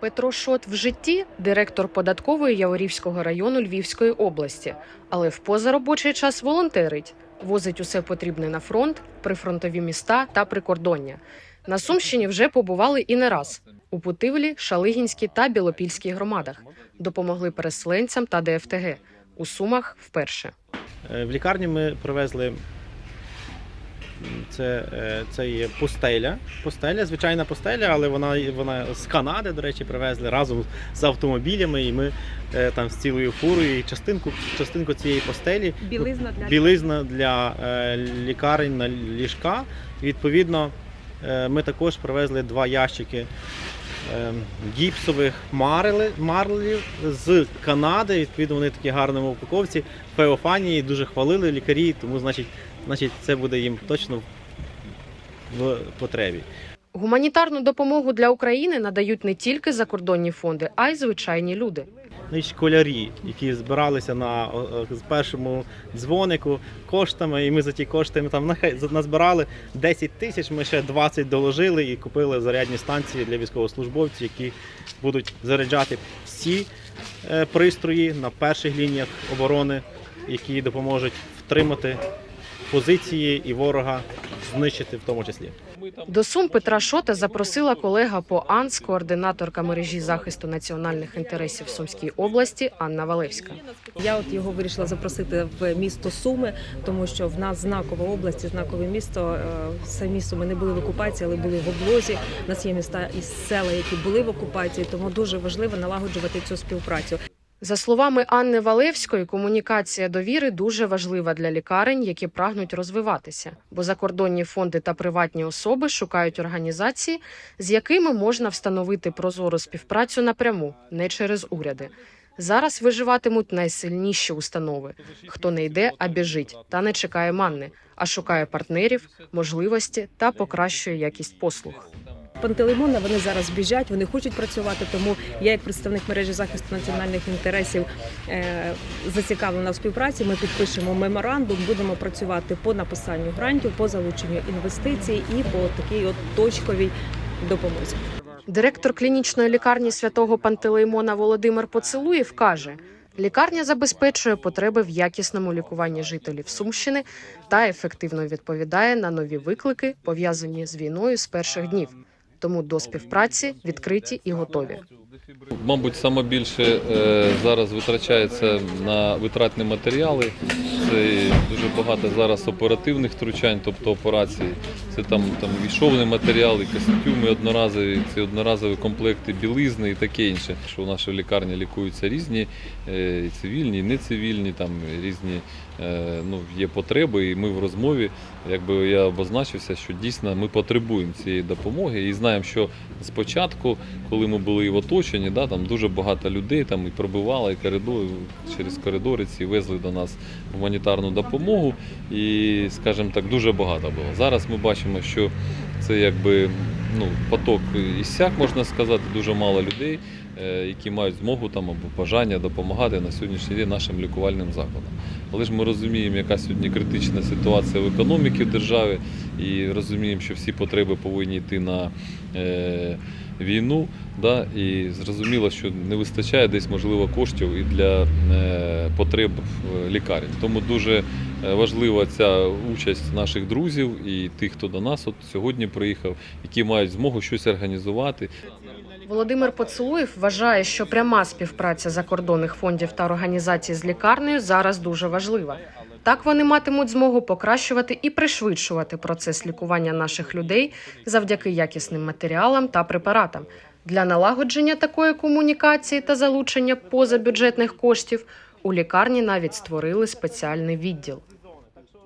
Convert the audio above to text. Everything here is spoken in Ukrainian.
Петро Шот в житті директор податкової Яворівського району Львівської області, але в позаробочий час волонтерить, возить усе потрібне на фронт, прифронтові міста та прикордоння. На Сумщині вже побували і не раз у Путивлі, Шалигінській та Білопільській громадах. Допомогли переселенцям та ДФТГ. У Сумах вперше. Е, В лікарні ми привезли це, е, це є постеля. Постеля, звичайна постеля, але вона, вона з Канади, до речі, привезли разом з автомобілями. І ми е, там з цілою фурою і частинку, частинку цієї постелі Білизна для білизна для е, лікарень на ліжка. Відповідно, ми також привезли два ящики гіпсових марли, марлів з Канади. Відповідно, вони такі гарному упаковці. Феофанії дуже хвалили лікарі, тому значить, значить це буде їм точно в потребі. Гуманітарну допомогу для України надають не тільки закордонні фонди, а й звичайні люди. Ну, і школярі, які збиралися на першому дзвонику коштами, і ми за ті кошти ми там назбирали 10 тисяч. Ми ще 20 доложили і купили зарядні станції для військовослужбовців, які будуть заряджати всі е, пристрої на перших лініях оборони, які допоможуть втримати позиції і ворога знищити в тому числі. До Сум Петра Шота запросила колега по АНС, координаторка мережі захисту національних інтересів в Сумській області Анна Валевська. я от його вирішила запросити в місто Суми, тому що в нас знакова область, знакове місто. Е, Самі суми не були в окупації, але були в облозі. У нас є міста і села, які були в окупації, тому дуже важливо налагоджувати цю співпрацю. За словами Анни Валевської, комунікація довіри дуже важлива для лікарень, які прагнуть розвиватися, бо закордонні фонди та приватні особи шукають організації, з якими можна встановити прозору співпрацю напряму, не через уряди. Зараз виживатимуть найсильніші установи. Хто не йде, а біжить, та не чекає манни, а шукає партнерів, можливості та покращує якість послуг. Пантелеймона вони зараз біжать, вони хочуть працювати. Тому я, як представник мережі захисту національних інтересів, е, зацікавлена в співпраці. Ми підпишемо меморандум, будемо працювати по написанню грантів, по залученню інвестицій і по такій от точковій допомозі. Директор клінічної лікарні святого Пантелеймона Володимир Поцелуєв каже: лікарня забезпечує потреби в якісному лікуванні жителів Сумщини та ефективно відповідає на нові виклики, пов'язані з війною з перших днів. Тому до співпраці відкриті і готові. Мабуть, саме більше е, зараз витрачається на витратні матеріали. Це дуже багато зараз оперативних втручань, тобто операцій. Це там, там війшовний матеріал, і костюми одноразові, це одноразові комплекти білизни і таке інше. Що в нашій лікарні лікуються різні е, і цивільні, і нецивільні, там різні е, ну, є потреби, і ми в розмові, якби я обозначився, що дійсно ми потребуємо цієї допомоги і знаємо, що спочатку, коли ми були в оточенні, да, там дуже багато людей там і пробивали і коридори, через коридори ці везли до нас гуманітарну допомогу. І, скажімо так, дуже багато було. Зараз ми бачимо, що це якби ну, поток іссяк, можна сказати, дуже мало людей, е, які мають змогу там або бажання допомагати на сьогоднішній день нашим лікувальним закладам. Але ж ми розуміємо, яка сьогодні критична ситуація в економіці в державі, і розуміємо, що всі потреби повинні йти на е, війну. Да? І зрозуміло, що не вистачає десь можливо коштів і для е, потреб е, лікарень. Тому дуже важлива ця участь наших друзів і тих, хто до нас от сьогодні приїхав, які мають змогу щось організувати. Володимир Поцелуєв вважає, що пряма співпраця закордонних фондів та організацій з лікарнею зараз дуже важлива. Так вони матимуть змогу покращувати і пришвидшувати процес лікування наших людей завдяки якісним матеріалам та препаратам. Для налагодження такої комунікації та залучення позабюджетних коштів у лікарні навіть створили спеціальний відділ.